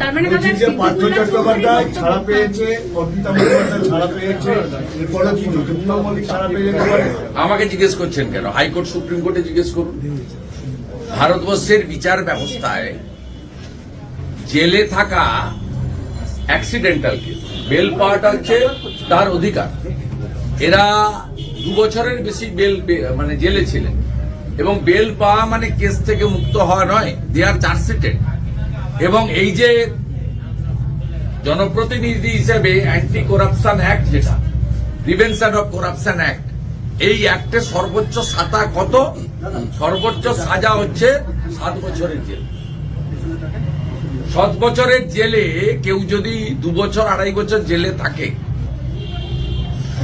তার মানে বলছি যে পার্থ চট্টোপাধ্যায় ছাড়া পেয়েছে অর্পিতা মুখোপাধ্যায় ছাড়া পেয়েছে এরপরে কি জ্যোতিপ্রিয় মল্লিক ছাড়া পেয়ে যেতে পারে? আমাকে জিজ্ঞেস করছেন কেন? হাইকোর্ট সুপ্রিম কোর্টে জিজ্ঞেস করুন। ভারতবর্ষের বিচার ব্যবস্থায় জেলে থাকা অ্যাক্সিডেন্টাল কেস বেল পাওয়াটা হচ্ছে তার অধিকার। এরা দু বছরের বেশি বেল মানে জেলে ছিলেন। এবং বেল পাওয়া মানে কেস থেকে মুক্ত হওয়া নয় দে আর চার্জশিটেড এবং এই যে জনপ্রতিনিধি হিসেবে অ্যান্টি করাপশন অ্যাক্ট যেটা প্রিভেনশন অফ করাপশন অ্যাক্ট এই অ্যাক্টে সর্বোচ্চ সাতা কত? সর্বোচ্চ সাজা হচ্ছে সাত বছরের জেল। সাত বছরের জেলে কেউ যদি দু বছর, আড়াই বছর জেলে থাকে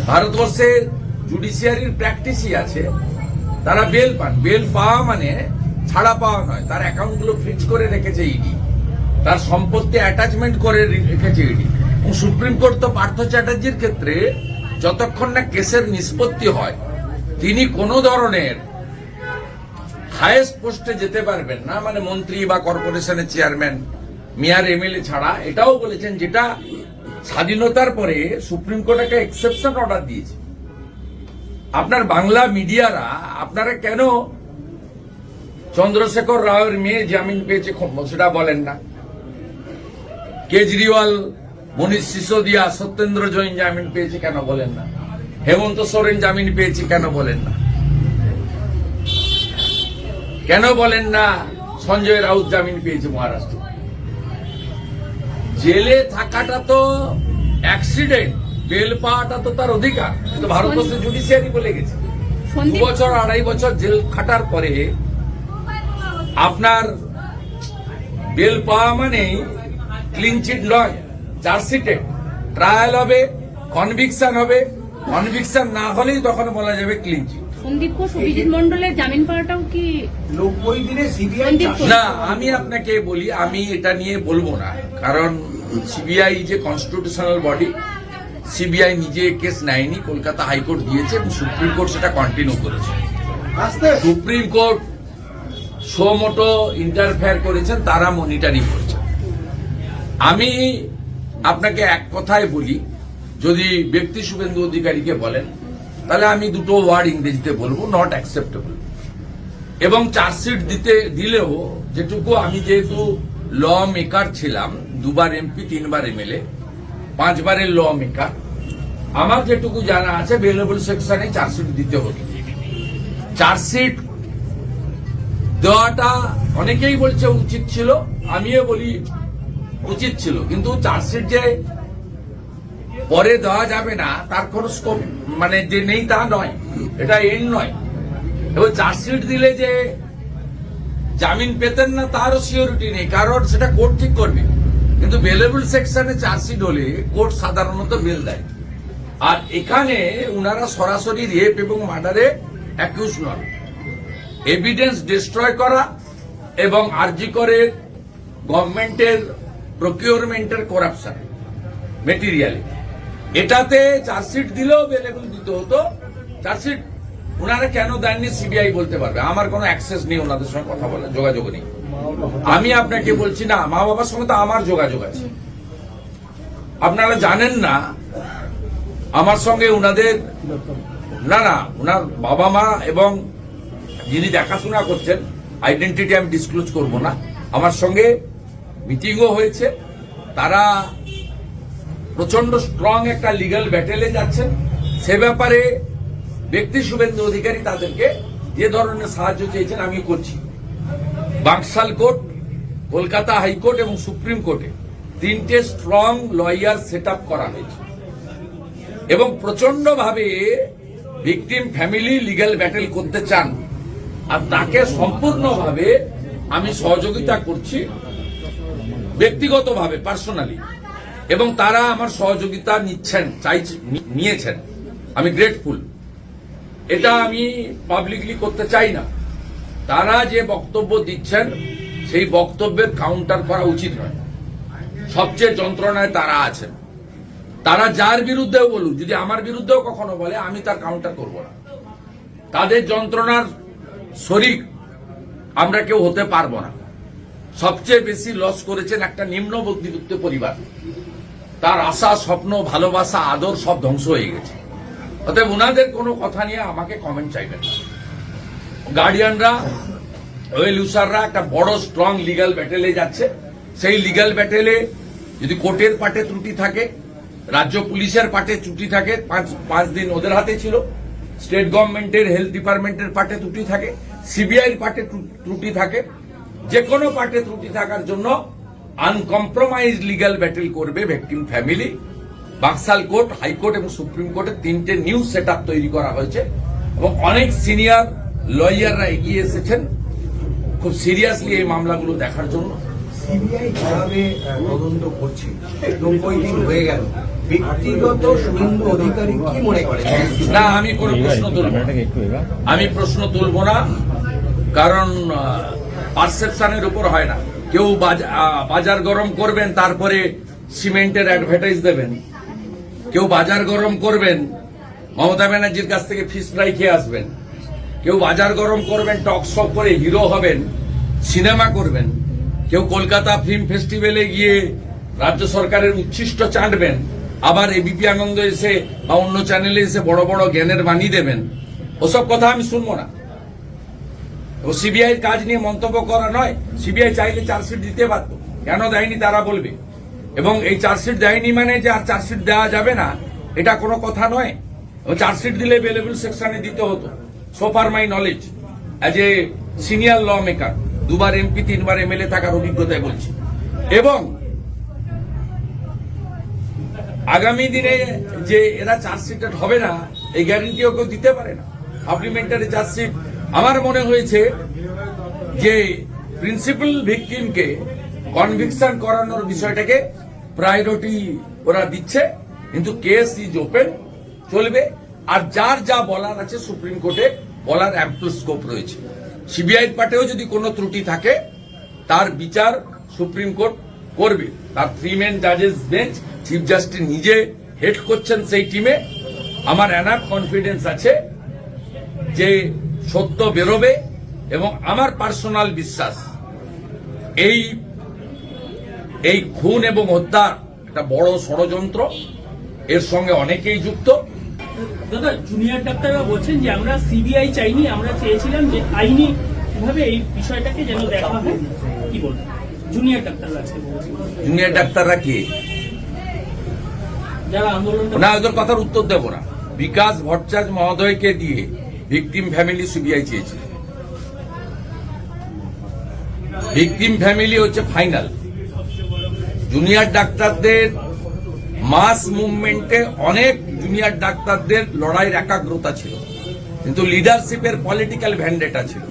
ভারতবর্ষের জুডিশিয়ারির প্র্যাকটিসই আছে, তারা বেল পান। বেল পাওয়া মানে ছাড়া পাওয়া নয়, তার অ্যাকাউন্টগুলো ফ্রিজ করে রেখেছে ইডি তার সম্পত্তি অ্যাটাচমেন্ট করে রেখেছে ইডি এবং সুপ্রিম কোর্ট তো পার্থ চ্যাটার্জির ক্ষেত্রে যতক্ষণ না কেসের নিষ্পত্তি হয়, তিনি কোনো ধরনের হায়েস্ট পোস্টে যেতে পারবেন না। মানে মন্ত্রী বা কর্পোরেশনের চেয়ারম্যান মেয়র এমএলএ ছাড়া। এটাও বলেছেন যেটা স্বাধীনতার পরে সুপ্রিম কোর্ট একটা এক্সেপশন অর্ডার দিয়েছে। আপনার বাংলা মিডিয়ারা, আপনারা কেন চন্দ্রশেখর রাওয়ের মেয়ে জামিন পেয়েছে সেটা বলেন না। কেজরিওয়াল মনীষ সিসোদিয়া সত্যেন্দ্র জৈন জামিন পেয়েছে কেন বলেন না? হেমন্ত সোরেন জামিন পেয়েছে কেন বলেন না? কেন বলেন না সঞ্জয় রাউত জামিন পেয়েছে মহারাষ্ট্র? জেলে থাকাটা তো অ্যাক্সিডেন্ট বেল পাওয়াটা তো তার অধিকার। কিন্তু ভারতবর্ষের জুডিশিয়ারি বলে গেছে। দু বছর আড়াই বছর জেল খাটার পরে আপনার বেল পাওয়া মানে ক্লিন চিট নয় চার্জশিটেড ট্রায়াল হবে কনভিকশন হবে। কনভিকশন না হলেই তখন বলা যাবে ক্লিন চিট। সন্দীপ ঘোষ অভিজিৎ মন্ডলের জামিন পাওয়াটাও কি নব্বই দিনে সিবিআই না আমি আপনাকে বলি আমি এটা নিয়ে বলব না। কারণ সিবিআই যে কনস্টিটিউশনাল বডি সিবিআই নিজে কেস নেয়নি কলকাতা হাইকোর্ট দিয়েছে এবং সুপ্রিম কোর্ট সেটা কন্টিনিউ করেছে। Supreme court suo motu interfere করেছেন তারা মনিটরিং করেছেন আমি আপনাকে এক কথায় বলি, যদি ব্যক্তি শুভেন্দু অধিকারীকে বলেন, তাহলে আমি দুটো ওয়ার্ড ইংরেজিতে বলব নট অ্যাকসেপ্টেবল এবং চার্জশিট দিতে, দিলেও যেটুকু আমি যেহেতু ল মেকার ছিলাম, দুবার এমপি তিনবার এমএলএ পাঁচবারের ল মেকার আমার যেটুকু জানা আছে বেলেবল সেকশনে চার্জশিট দিতে হতো চার্জশিট দেওয়াটা অনেকেই বলছে উচিত ছিল, আমিও বলি উচিত ছিল। কিন্তু চার্জশিট যে পরে দেওয়া যাবে না, তার কোন স্কোপ মানে যে নেই তা নয়। এটা এন্ড নয়। এবং চার্জশিট দিলে যে জামিন পেতেন না, তারও সিওরিটি নেই। কারণ সেটা কোর্ট ঠিক করবে। কিন্তু বেলেবল সেকশনে চার্জশিট হলে কোর্ট সাধারণত বেল দেয়। আর এখানে উনারা সরাসরি রেপ এবং মার্ডারে অ্যাকিউজ নন। এভিডেন্স ডিস্ট্রয় করা এবং আরজি করে গভর্নমেন্টের প্রকিউরমেন্টের করাপশন মেটেরিয়ালে এটাতে চার্জশিট দিলেও বেলেবল দিতে হতো। চার্জশিট ওনারা কেন দেননি সিবিআই বলতে পারবে? আমার কোনো অ্যাক্সেস নেই ওনাদের সঙ্গে কথা বলার, যোগাযোগ নেই। আমি আপনাকে বলছি না, মা বাবার সঙ্গে তো আমার যোগাযোগ আছে। আপনারা জানেন না, আমার সঙ্গে ওনাদের না না ওনার বাবা মা এবং যিনি দেখাশোনা করছেন আইডেন্টিটি আমি ডিসক্লোজ করব না। আমার সঙ্গে মিটিংও হয়েছে। তারা প্রচণ্ড স্ট্রং একটা লিগ্যাল ব্যাটেলে যাচ্ছেন। সে ব্যাপারে ব্যক্তি শুভেন্দু অধিকারী তাদেরকে যে ধরনের সাহায্য চেয়েছেন আমি করছি। Bankshall court, Kolkata high court এবং সুপ্রিম কোর্টে তিনটে স্ট্রং লয়ার সেট করা হয়েছে। এবং প্রচণ্ড ভাবে ভিকটিম ফ্যামিলি লিগ্যাল ব্যাটেল করতে চান। আর তাকে সম্পূর্ণভাবে আমি সহযোগিতা করছি। ব্যক্তিগতভাবে পার্সোনালি এবং তারা আমার সহযোগিতা নিচ্ছেন নিয়েছেন। আমি গ্রেটফুল এটা আমি পাবলিকলি করতে চাই না। তারা যে বক্তব্য দিচ্ছেন, সেই বক্তব্যের কাউন্টার করা উচিত নয়। সবচেয়ে যন্ত্রণায় তারা আছেন। তারা যার বিরুদ্ধেও বলুক, যদি আমার বিরুদ্ধেও কখনো বলে, আমি তার কাউন্টার করব না। তাদের যন্ত্রণার শরিক আমরা কেউ হতে পারব না। সবচেয়ে বেশি লস করেছেন একটা নিম্ন মধ্যবিত্ত পরিবার। তার আশা, স্বপ্ন, ভালোবাসা, আদর সব ধ্বংস হয়ে গেছে। অতএব ওনাদের কোনো কথা নিয়ে আমাকে কমেন্ট চাইবেন না। গার্ডিয়ানরা ওয়েল ইউসাররা একটা বড় স্ট্রং লিগাল ব্যাটেলে যাচ্ছে। সেই লিগ্যাল ব্যাটেলে যদি কোর্টের পাটে ত্রুটি থাকে, রাজ্য পুলিশের পাটে ত্রুটি থাকে, পাঁচ পাঁচ দিন ওদের হাতে ছিল। স্টেট গভর্নমেন্টের হেলথ ডিপার্টমেন্টের পাটে ত্রুটি থাকে। সিবিআইর পাটে ত্রু- ত্রুটি থাকে। যে কোনো পার্টে ত্রুটি থাকার জন্য আনকম্প্রোমাইজ লিগ্যাল ব্যাটেল করবে victim family Bankshall court high court এবং সুপ্রিম কোর্টে তিনটে নিউ সেট তৈরি করা হয়েছে এবং অনেক সিনিয়র লয়াররা এগিয়ে এসেছেন খুব সিরিয়াসলি এই মামলাগুলো দেখার জন্য। সিবিআই যেভাবে আহ, তদন্ত করছে? নব্বই দিন হয়ে গেল। ব্যক্তিগত শুভেন্দু অধিকারী কি মনে করেন না আমি কোনো প্রশ্ন তুলব আমি প্রশ্ন তুলব না কারণ পারসেপশনের উপর হয় না। কেউ বাজ- বাজার গরম করবেন, তারপরে সিমেন্টের অ্যাডভার্টাইজ দেবেন। কেউ বাজার গরম করবেন, মমতা ব্যানার্জির কাছ থেকে ফিস ফ্রাই খেয়ে আসবেন। কেউ বাজার গরম করবেন টক শো করে হিরো হবেন সিনেমা করবেন। কেউ কলকাতা ফিল্ম ফেস্টিভ্যালে গিয়ে রাজ্য সরকারের উচ্ছিষ্ট চাটবেন। আবার এবিপি আনন্দ এসে বা অন্য চ্যানেলে এসে বড় বড় জ্ঞানের বাণী দেবেন। ওসব কথা আমি শুনব না। ও সিবিআই কাজ নিয়ে মন্তব্য করা নয়, সিবিআই চাইলে চার্জশিট দিতে পারতো কেন দেয়নি তারা বলবে? এবং এই চার্জশিট দেয়নি মানে যে আর চার্জশিট দেওয়া যাবে না, এটা কোনো কথা নয়। চার্জশিট দিলে বেলেবল সেকশনে দিতে হতো। So far my knowledge as a senior law maker দুবার এমপি তিনবার এমএলএ থাকার অভিজ্ঞতায় বলছি। এবং আগামী দিনে যে এরা চার্জশিটেড হবে না, এই গ্যারেন্টিও কেউ দিতে পারে না। সাপ্লিমেন্টারি চার্জশিট আমার মনে হয়েছে যে প্রিন্সিপাল ভিকটিমকে কনভিকশন করানোর বিষয়টাকে প্রায়োরিটি ওরা দিচ্ছে, কিন্তু কেস ইজ ওপেন চলবে। আর যার যা বলার আছে সুপ্রিম কোর্টে, বলার অ্যাম্পল স্কোপ রয়েছে। সিবিআই পার্টেও যদি কোনো ত্রুটি থাকে, তার বিচার সুপ্রিম কোর্ট করবে। তার থ্রি মেন জাজেস বেঞ্চ চিফ জাস্টিস নিজে হেড করছেন সেই টিমে আমার এনার কনফিডেন্স আছে যে সত্য বেরোবে এবং আমার পার্সোনাল বিশ্বাস এই এই খুন এবং হত্যা একটা বড় ষড়যন্ত্র এর সঙ্গে অনেকেই যুক্ত। দাদা জুনিয়র ডাক্তাররা বলছেন যে আমরা সিবিআই চাইনি আমরা চেয়েছিলাম যে আইনি ভাবে এই বিষয়টাকে যেন দেখা হয়। কি জুনিয়র ডাক্তাররা আজকে জুনিয়র ডাক্তাররা কে? যারা আন্দোলনটা না ওদের কথার উত্তর দেব না। বিকাশ ভট্টাচার্য মহোদয়কে দিয়ে ভিকটিম ফ্যামিলি সিবিআই চেয়েছে। ভিকটিম ফ্যামিলি হচ্ছে ফাইনাল। জুনিয়র ডাক্তারদের মাস মুভমেন্টে অনেক জুনিয়র ডাক্তারদের লড়াইয়ের একাগ্রতা ছিল। কিন্তু লিডারশিপের পলিটিক্যাল ভ্যান্ডেটা ছিল।